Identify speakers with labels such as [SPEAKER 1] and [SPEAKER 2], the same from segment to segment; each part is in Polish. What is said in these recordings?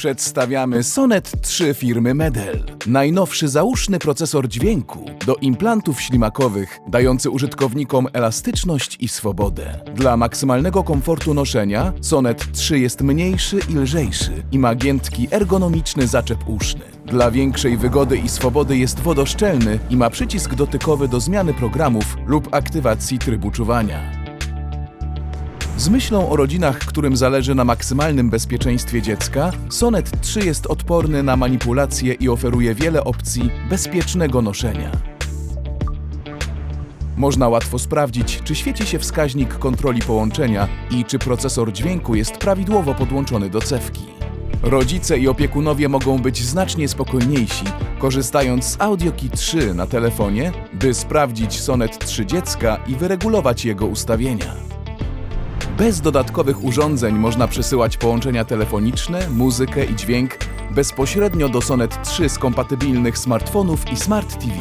[SPEAKER 1] Przedstawiamy Sonet 3 firmy Medel. Najnowszy zauszny procesor dźwięku do implantów ślimakowych, dający użytkownikom elastyczność i swobodę. Dla maksymalnego komfortu noszenia Sonet 3 jest mniejszy i lżejszy i ma giętki ergonomiczny zaczep uszny. Dla większej wygody i swobody jest wodoszczelny i ma przycisk dotykowy do zmiany programów lub aktywacji trybu czuwania. Z myślą o rodzinach, którym zależy na maksymalnym bezpieczeństwie dziecka, Sonet 3 jest odporny na manipulacje i oferuje wiele opcji bezpiecznego noszenia. Można łatwo sprawdzić, czy świeci się wskaźnik kontroli połączenia i czy procesor dźwięku jest prawidłowo podłączony do cewki. Rodzice i opiekunowie mogą być znacznie spokojniejsi, korzystając z AudioKey 3 na telefonie, by sprawdzić Sonet 3 dziecka i wyregulować jego ustawienia. Bez dodatkowych urządzeń można przesyłać połączenia telefoniczne, muzykę i dźwięk bezpośrednio do Sonet 3 z kompatybilnych smartfonów i Smart TV.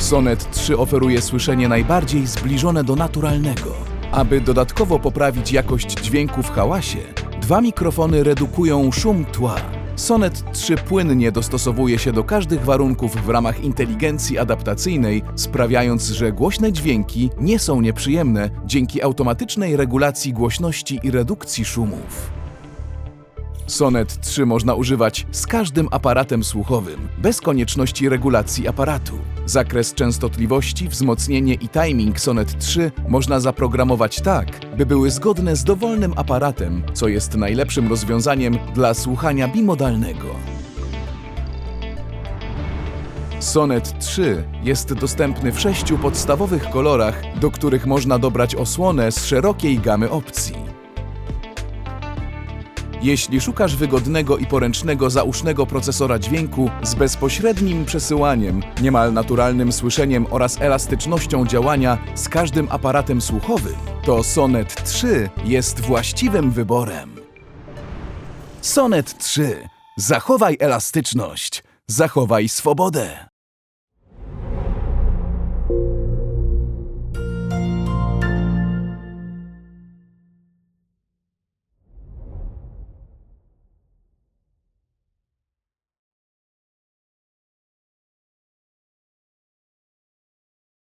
[SPEAKER 1] Sonet 3 oferuje słyszenie najbardziej zbliżone do naturalnego. Aby dodatkowo poprawić jakość dźwięku w hałasie, dwa mikrofony redukują szum tła. Sonet 3 płynnie dostosowuje się do każdych warunków w ramach inteligencji adaptacyjnej, sprawiając, że głośne dźwięki nie są nieprzyjemne dzięki automatycznej regulacji głośności i redukcji szumów. Sonet 3 można używać z każdym aparatem słuchowym, bez konieczności regulacji aparatu. Zakres częstotliwości, wzmocnienie i timing Sonet 3 można zaprogramować tak, by były zgodne z dowolnym aparatem, co jest najlepszym rozwiązaniem dla słuchania bimodalnego. Sonet 3 jest dostępny w sześciu podstawowych kolorach, do których można dobrać osłonę z szerokiej gamy opcji. Jeśli szukasz wygodnego i poręcznego zausznego procesora dźwięku z bezpośrednim przesyłaniem, niemal naturalnym słyszeniem oraz elastycznością działania z każdym aparatem słuchowym, to Sonet 3 jest właściwym wyborem. Sonet 3. Zachowaj elastyczność, zachowaj swobodę.